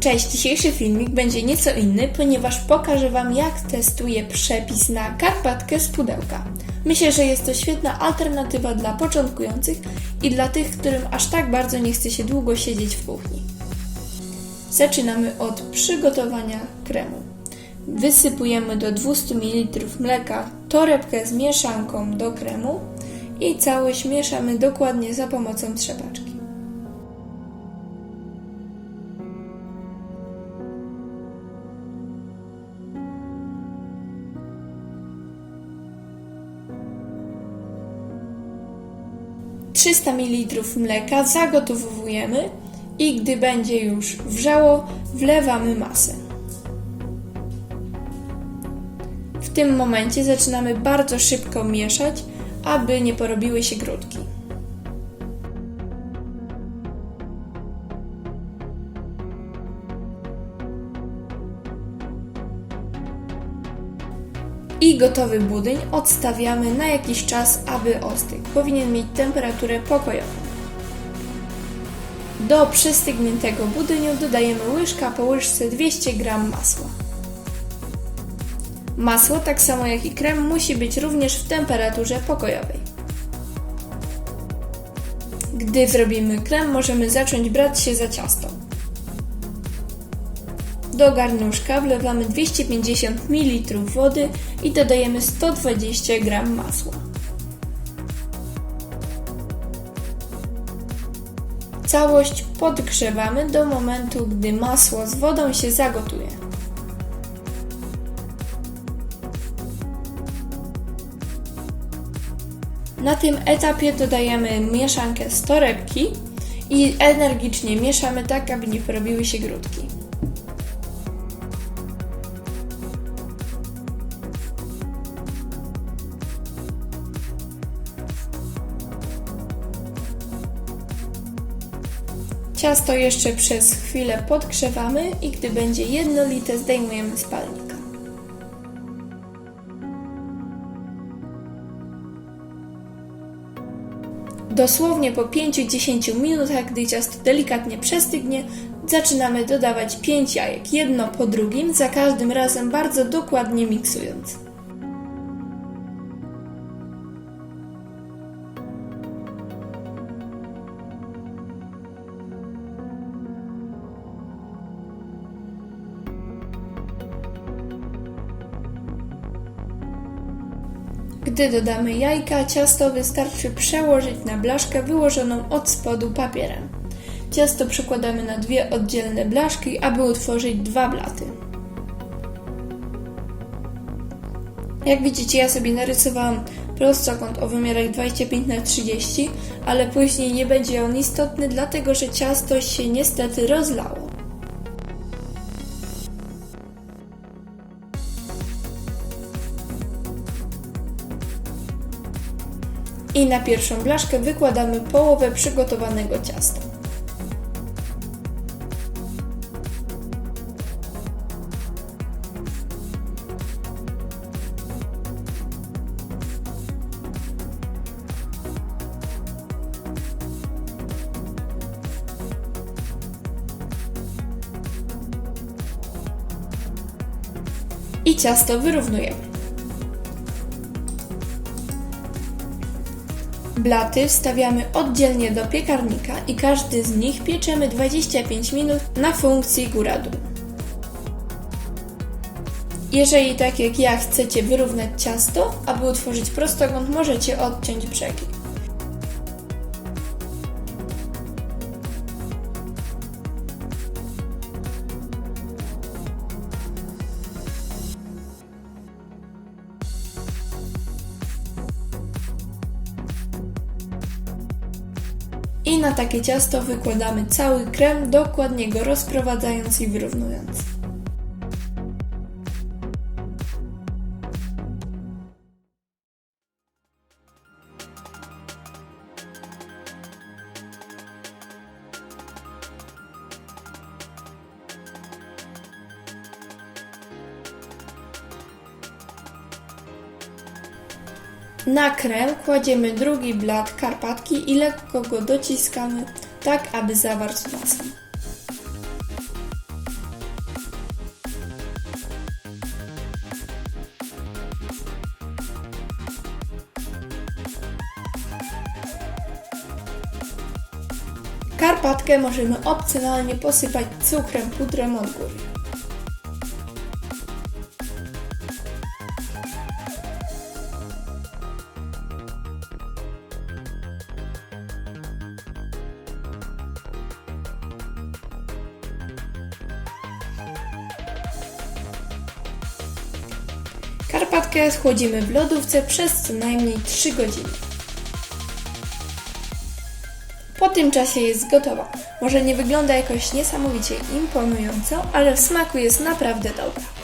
Cześć, dzisiejszy filmik będzie nieco inny, ponieważ pokażę Wam jak testuję przepis na karpatkę z pudełka. Myślę, że jest to świetna alternatywa dla początkujących i dla tych, którym aż tak bardzo nie chce się długo siedzieć w kuchni. Zaczynamy od przygotowania kremu. Wysypujemy do 200 ml mleka torebkę z mieszanką do kremu i całość mieszamy dokładnie za pomocą trzepaczki. Trzysta ml mleka zagotowujemy i gdy będzie już wrzało, wlewamy masę. W tym momencie zaczynamy bardzo szybko mieszać, aby nie porobiły się grudki. I gotowy budyń odstawiamy na jakiś czas, aby ostygł. Powinien mieć temperaturę pokojową. Do przystygniętego budyniu dodajemy łyżka po łyżce 200 g masła. Masło, tak samo jak i krem, musi być również w temperaturze pokojowej. Gdy zrobimy krem, możemy zacząć brać się za ciasto. Do garnuszka wlewamy 250 ml wody i dodajemy 120 g masła. Całość podgrzewamy do momentu, gdy masło z wodą się zagotuje. Na tym etapie dodajemy mieszankę z torebki i energicznie mieszamy tak, aby nie porobiły się grudki. Ciasto jeszcze przez chwilę podgrzewamy i gdy będzie jednolite zdejmujemy z palnika. Dosłownie po 5-10 minutach, gdy ciasto delikatnie przestygnie, zaczynamy dodawać 5 jajek, jedno po drugim, za każdym razem bardzo dokładnie miksując. Gdy dodamy jajka, ciasto wystarczy przełożyć na blaszkę wyłożoną od spodu papierem. Ciasto przekładamy na dwie oddzielne blaszki, aby utworzyć dwa blaty. Jak widzicie, ja sobie narysowałam prostokąt o wymiarach 25 na 30, ale później nie będzie on istotny, dlatego że ciasto się niestety rozlało. I na pierwszą blaszkę wykładamy połowę przygotowanego ciasta. I ciasto wyrównujemy. Blaty wstawiamy oddzielnie do piekarnika i każdy z nich pieczemy 25 minut na funkcji góra-dół. Jeżeli tak jak ja chcecie wyrównać ciasto, aby utworzyć prostokąt, możecie odciąć brzegi. I na takie ciasto wykładamy cały krem, dokładnie go rozprowadzając i wyrównując. Na krem kładziemy drugi blat karpatki i lekko go dociskamy, tak aby zawarł basen. Karpatkę możemy opcjonalnie posypać cukrem pudrem od góry. Karpatkę schłodzimy w lodówce przez co najmniej 3 godziny. Po tym czasie jest gotowa. Może nie wygląda jakoś niesamowicie imponująco, ale w smaku jest naprawdę dobra.